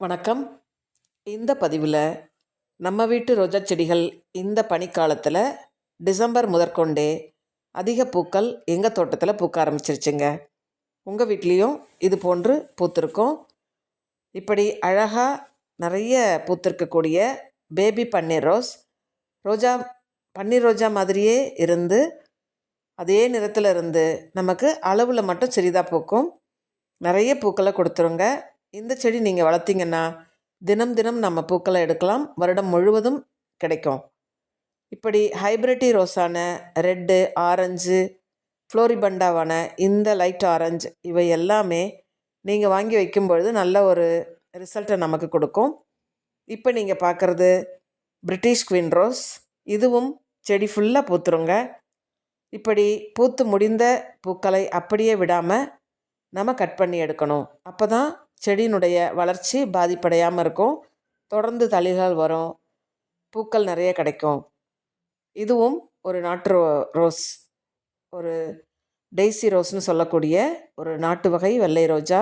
வணக்கம். இந்த பதிவில் நம்ம வீட்டு ரோஜா செடிகள் இந்த பனிக்காலத்தில் டிசம்பர் முதற்கொண்டே அதிக பூக்கள் எங்கள் தோட்டத்தில் பூக்க ஆரம்பிச்சிருச்சுங்க. உங்கள் வீட்லேயும் இது போன்று பூத்திருக்கும். இப்படி அழகாக நிறைய பூத்திருக்கக்கூடிய பேபி பன்னீர் ரோஸ் ரோஜா பன்னீர் ரோஜா மாதிரியே இருந்து அதே நிறத்தில் இருந்து நமக்கு அளவில் மட்டும் சிறிதாக பூக்கும். நிறைய பூக்களை கொடுத்துருங்க. இந்த செடி நீங்கள் வளர்த்தீங்கன்னா தினம் தினம் நம்ம பூக்களை எடுக்கலாம். வருடம் முழுவதும் கிடைக்கும். இப்படி ஹைப்ரிட்டி ரோஸான ரெட்டு ஆரஞ்சு ஃப்ளோரிபண்டாவான இந்த லைட் ஆரஞ்சு இவை எல்லாமே நீங்கள் வாங்கி வைக்கும்பொழுது நல்ல ஒரு ரிசல்ட்டை நமக்கு கொடுக்கும். இப்போ நீங்கள் பார்க்குறது பிரிட்டிஷ் குவின் ரோஸ். இதுவும் செடி ஃபுல்லாக பூத்துருங்க. இப்படி பூத்து முடிந்த பூக்களை அப்படியே விடாமல் நம்ம கட் பண்ணி எடுக்கணும். அப்போ தான் செடியினுடைய வளர்ச்சி பாதிப்படையாமல் இருக்கும். தொடர்ந்து தளிர்கள் வரும். பூக்கள் நிறைய கிடைக்கும். இதுவும் ஒரு நாட்டு ரோ ரோஸ் ஒரு டெய்ஸி ரோஸ்னு சொல்லக்கூடிய ஒரு நாட்டு வகை வெள்ளை ரோஜா.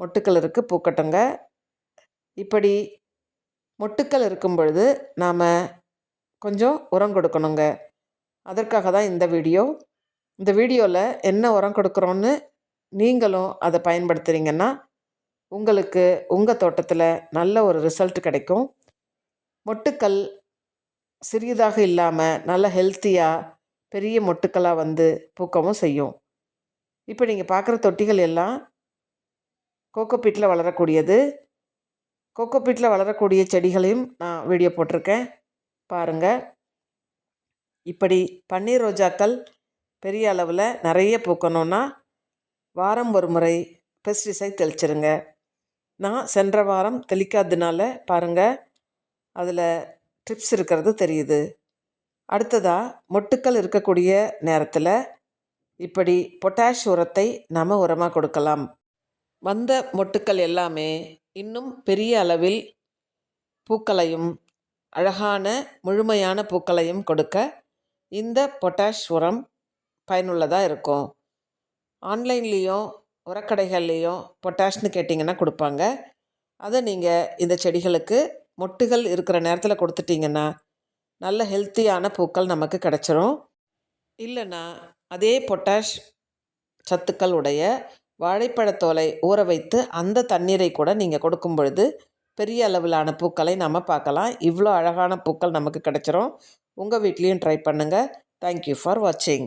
மொட்டுக்கள் இருக்குது பூக்கட்டுங்க. இப்படி மொட்டுக்கள் இருக்கும் பொழுது நாம் கொஞ்சம் உரம் கொடுக்கணுங்க. அதற்காக தான் இந்த வீடியோ. இந்த வீடியோவில் என்ன உரம் கொடுக்குறோன்னு நீங்களும் அதை பயன்படுத்துகிறீங்கன்னா உங்களுக்கு உங்கள் தோட்டத்தில் நல்ல ஒரு ரிசல்ட் கிடைக்கும். மொட்டுக்கள் சிறியதாக இல்லாமல் நல்ல ஹெல்த்தியாக பெரிய மொட்டுக்களாக வந்து பூக்கவும் செய்யும். இப்போ நீங்கள் பார்க்குற தொட்டிகள் எல்லாம் கோகோபீட்டில் வளரக்கூடியது. கோகோபீட்டில் வளரக்கூடிய செடிகளையும் நான் வீடியோ போட்டிருக்கேன். பாருங்கள் இப்படி பன்னீர் ரோஜாக்கள் பெரிய அளவில் நிறைய பூக்கணுன்னா வாரம் ஒரு முறை பெஸ்டிசைட் தெளிச்சிருங்க. நான் சென்ற வாரம் தெளிக்காததுனால பாருங்கள் அதில் ட்ரிப்ஸ் இருக்கிறது தெரியுது. அடுத்ததாக மொட்டுக்கள் இருக்கக்கூடிய நேரத்தில் இப்படி பொட்டாஷ் உரத்தை நாம் உரமாக கொடுக்கலாம். வந்த மொட்டுக்கள் எல்லாமே இன்னும் பெரிய அளவில் பூக்களையும் அழகான முழுமையான பூக்களையும் கொடுக்க இந்த பொட்டாஷ் உரம் பயனுள்ளதாக இருக்கும். ஆன்லைன்லேயும் உரக்கடைகள்லேயும் பொட்டாஷ்னு கேட்டிங்கன்னா கொடுப்பாங்க. அதை நீங்கள் இந்த செடிகளுக்கு மொட்டுகள் இருக்கிற நேரத்தில் கொடுத்துட்டிங்கன்னா நல்ல ஹெல்த்தியான பூக்கள் நமக்கு கிடச்சிரும். இல்லைன்னா அதே பொட்டாஷ் சத்துக்கள் உடைய வாழைப்பழத்தோலை ஊற வைத்து அந்த தண்ணீரை கூட நீங்கள் கொடுக்கும் பொழுது பெரிய அளவிலான பூக்களை நம்ம பார்க்கலாம். இவ்வளோ அழகான பூக்கள் நமக்கு கிடச்சிரும். உங்கள் வீட்லேயும் ட்ரை பண்ணுங்கள் தேங்க்யூ ஃபார் வாட்சிங்